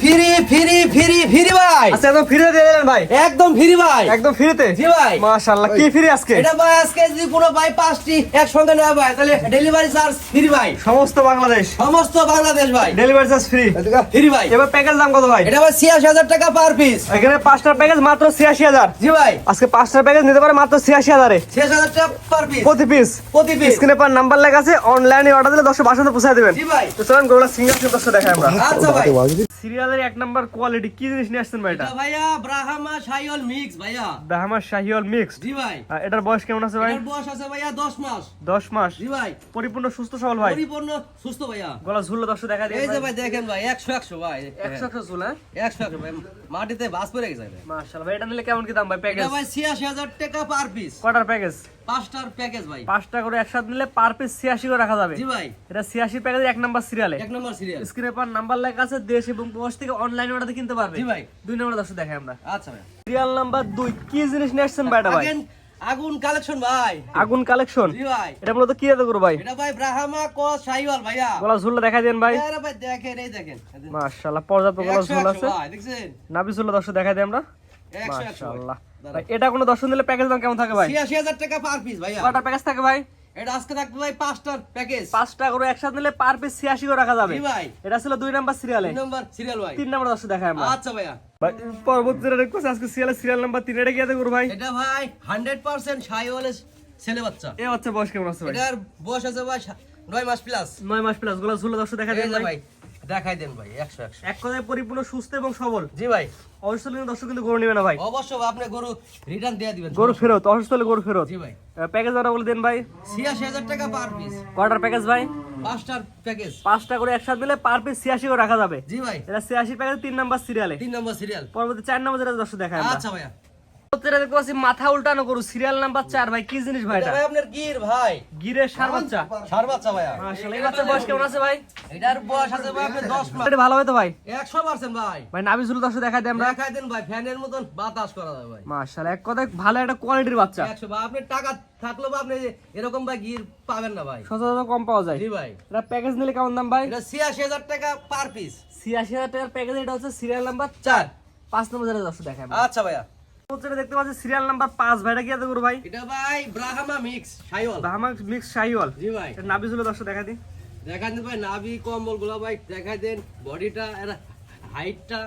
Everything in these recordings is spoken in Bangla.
ফ্রি ফ্রি ফ্রি ফ্রি ভাই। আচ্ছা একদম ফ্রিতে দিয়ে দিলেন ভাই। একদম ফ্রি ভাই। একদম ফ্রিতে? জি ভাই। মাশাআল্লাহ কি ফ্রি আজকে? এটা ভাই আজকে যদি কোনো ভাই পাঁচটি একসঙ্গে নেওয়া ভাই তাহলে ডেলিভারি চার্জ ফ্রি ভাই। সমস্ত বাংলাদেশ? সমস্ত বাংলাদেশ ভাই। ডেলিভারি চার্জ ফ্রি ফ্রি ভাই। এবার প্যাকেজ দাম কত ভাই? এটা ভাই ছিয়াশি হাজার টাকা পার পিস এখানে পাঁচটার প্যাকেজ মাত্র ছিয়াশি হাজার। জি ভাই। আজকে পাঁচটার প্যাকেজ নিতে পারে মাত্র ছিয়াশি হাজারে। ছিয়াশি হাজার টাকা পার পিস প্রতি পিস প্রতি পিস স্ক্রিনে পার নাম্বার লেখা আছে অনলাইনে অর্ডার দিলে দশশো বাসন্ত পৌঁছায় দেবেন। জি ভাই। তো চলেন গরুটা সিঙ্গেল সিঙ্গেল দেখাই আমরা। আচ্ছা ভাই। সিরিয়ালের এক নাম্বার কোয়ালিটি কি জিনিস নিয়ে আসছেন ভাই এটা ভাইয়া ব্রাহ্মা সাইল মিক্স ভাইয়া। দাহামার শাহিওয়াল মিক্সড। জি ভাই। এটার বয়স কেমন আছে ভাই? এটার বয়স আছে ভাইয়া দশ মাস। দশ মাস? জি ভাই। পরিপূর্ণ সুস্থ সবল ভাই? পরিপূর্ণ সুস্থ ভাইয়া। গলা ঝুললো দশটা দেখা এই যে ভাই দেখেন ভাই একশো একশো ভাই। একশো একশো ঝুল হ্যাঁ? একশো একশো ভাই মাটিতে বাস পড়ে গেছে ভাই। মাশাআল্লাহ ভাই এটা নিলে কেমন কি দাম ভাই প্যাকেজ এটা ভাই ছিয়াশি হাজার টাকা পার পিস কটার প্যাকেজ পাঁচটার প্যাকেজ ভাই। পাঁচটা করে একসাথে নিলে পার পিস ছিয়াশি করে রাখা যাবে। জি ভাই। এটা ছিয়াশি প্যাকেজ এক নাম্বার সিরিয়ালে এক নম্বর সিরিয়াল স্ক্রিনে পার নাম্বার লেখা আছে দেশ এবং প্রবাস থেকে অনলাইন অর্ডার কিনতে পারবে। জি ভাই। দুই নম্বর দশটা দেখাই আমরা। আচ্ছা ভাই। সিরিয়াল নাম্বার দুই কি জিনিস নিয়ে আসছেন ভাই? এটা ভাই আগুন কালেকশন ভাই। আগুন কালেকশন জি ভাই। এটা মূলত কি করো ভাই? এটা ভাই ব্রাহ্মা কস সাইওয়াল ভাইয়া। গলা দেখা দেন ভাই। আরে ভাই দেখেন এই দেখেন। মাশাআল্লাহ পর্যাপ্ত গলা ঝুল আছে। দেখছেন? নাবি দেখা দিই আমরা। মাশাআল্লাহ। এটা কোনো দর্শন দিলে প্যাকেজ দাম কেমন থাকে ভাই? ছিয়াশি হাজার টাকা পার পিস ভাইয়া। কটা প্যাকেজ থাকে ভাই? এটা আজকে থাকবে ভাই পাঁচটার প্যাকেজ পাঁচটা করে একসাথে নিলে পার পিস ছিয়াশি করে রাখা যাবে। ভাই। এটা ছিল দুই নাম্বার সিরিয়ালে তিন নম্বর সিরিয়াল ভাই। তিন নাম্বার দেখাই আমরা। আচ্ছা ভাইয়া। ভাই পরবর্তী রিকোয়েস্ট আজকে সিরিয়ালে সিরিয়াল নাম্বার তিন এটা কি এত ভাই। এটা ভাই হান্ড্রেড পার্সেন্ট সাইওয়ালের ছেলে বাচ্চা। এ বাচ্চা বয়স কেমন আছে ভাই? এটার বয়স আছে ভাই মাস প্লাস নয় মাস প্লাস গোলা ঝুলো দশটা দেখা ভাই। ভাই। দেখাই দেন ভাই একশো একশো। এক কথায় পরিপূর্ণ সুস্থ এবং সবল। জি ভাই। অসুস্থ হলে দর্শক কিন্তু গরু নেবে না ভাই। অবশ্য আপনি গরু রিটার্ন দিয়ে দিবেন গরু ফেরত অসুস্থ হলে গরু ফেরত। জি ভাই। প্যাকেজ আমরা বলে দেন ভাই। ছিয়াশি হাজার টাকা পার পিস কটার প্যাকেজ ভাই? পাঁচটার প্যাকেজ পাঁচটা করে একসাথে দিলে পার পিস ছিয়াশি করে রাখা যাবে। জি ভাই। এটা ছিয়াশি প্যাকেজ তিন নাম্বার সিরিয়ালে তিন নম্বর সিরিয়াল পরবর্তী চার নাম্বার যেটা দর্শক দেখায় আচ্ছা ভাইয়া। যেটা দেখতে পাচ্ছি মাথা উল্টানো গরু সিরিয়াল নাম্বার চার ভাই কি জিনিস ভাই এটা? ভাই আপনার গির ভাই। গিরের সার বাচ্চা। সার বাচ্চা ভাইয়া মাশাআল্লাহ এই বাচ্চার বয়স কেমন আছে ভাই? এটার বয়স আছে ভাই আপনার দশ মাস। এটা ভালো হবে তো ভাই? একশো পার্সেন্ট ভাই। ভাই নাভি ঝুলো দর্শক দেখাই দিই আমরা। দেখাই দেন ভাই ফ্যানের মতন বাতাস করা যায় ভাই। মাশাআল্লাহ এক কথায় ভালো একটা কোয়ালিটির বাচ্চা। একশো ভাই আপনি টাকা থাকলেও বা আপনি এরকম ভাই গির পাবেন না ভাই। সচরাচর কম পাওয়া যায়। জি ভাই। এটা প্যাকেজ নিলে কেমন দাম ভাই? এটা ছিয়াশি হাজার টাকা পার পিস ছিয়াশি হাজার টাকার প্যাকেজ এটা হচ্ছে সিরিয়াল নাম্বার চার। পাঁচ নম্বর দর্শক আমরা আচ্ছা ভাইয়া। যেটা দেখতে পাচ্ছি সিরিয়াল নাম্বার পাঁচ। ভাইটা কি আছে গরু ভাই? এটা ভাই ব্রাহ্মা মিক্স সাইওয়াল বাহামা মিক্স শাহিওয়াল। জি ভাই। এটা নাভি দর্শক দেখা দিই। দেখাই দেন ভাই নাভি কম্বলগুলো ভাই দেখাই দেন। বডিটা এর হাইটটা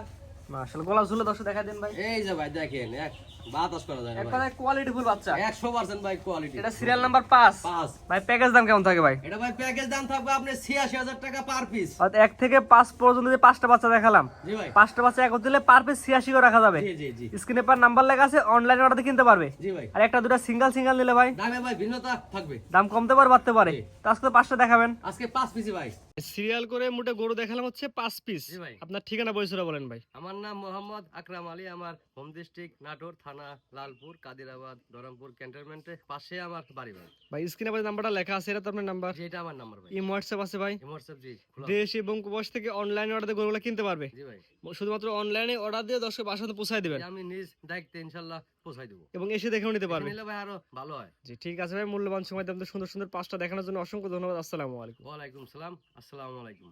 মাশাআল্লাহ গলা ঝুলো দর্শক দেখা দিন ভাই। এই যে ভাই দেখেন এক বাতাস করা যায় না কোয়ালিটি ফুল বাচ্চা। একশো পার্সেন্ট ভাই কোয়ালিটি এটা সিরিয়াল নাম্বার পাঁচ। পাঁচ। ভাই প্যাকেজ দাম কেমন থাকে ভাই? এটা ভাই প্যাকেজ দাম থাকবে ছিয়াশি হাজার টাকা পার পিস অর্থাৎ এক থেকে পাঁচ পর্যন্ত যে পাঁচটা বাচ্চা দেখালাম জি ভাই। পাঁচটা বাচ্চা এক দিলে পার পিস ছিয়াশি করে রাখা যাবে। জি জি জি। স্ক্রিনে পার নাম্বার লেখা আছে অনলাইন অর্ডার কিনতে পারবে। জি ভাই। আর একটা দুটো সিঙ্গেল সিঙ্গেল নিলে ভাই দামে ভাই ভিন্নতা থাকবে। দাম কমতে পারে বাড়তে পারে। তো আজকে পাঁচটা দেখাবেন। আজকে পাঁচ পিসি ভাই। সিরিয়াল করে মোটে গরু দেখালাম হচ্ছে পাঁচ পিস আপনার ঠিকানা বয়সরা বলেন ভাই। আমার নাম মোহাম্মদ আকরাম আলী আমার হোম ডিস্ট্রিক্ট নাটোর থানা লালপুর কাদিরাবাদ ধরমপুর ক্যান্টনমেন্টে পাশে আমার বাড়ি ভাই ভাই স্ক্রিনে পাশে নাম্বারটা লেখা আছে এটা তো আপনার নাম্বার যেটা আমার নাম্বার ভাই। ইম হোয়াটসঅ্যাপ আছে ভাই। হোয়াটসঅ্যাপ জি দেশ এবং প্রবাস থেকে অনলাইন অর্ডার গরুগুলো কিনতে পারবে। জি ভাই। শুধুমাত্র অনলাইনে অর্ডার দিয়ে দর্শক বাসাতে পৌঁছায় দিবেন। আমি নিজ দায়িত্বে ইনশাল্লাহ পৌঁছাই দেবো। এবং এসে দেখেও নিতে পারবে। নিলে ভাই আরও ভালো হয়। জি ঠিক আছে ভাই মূল্যবান সময় আপনাদের সুন্দর সুন্দর পাঁচটা দেখানোর জন্য অসংখ্য ধন্যবাদ। আসসালামু আলাইকুম। ওয়ালাইকুম সালাম। আসসালামু আলাইকুম।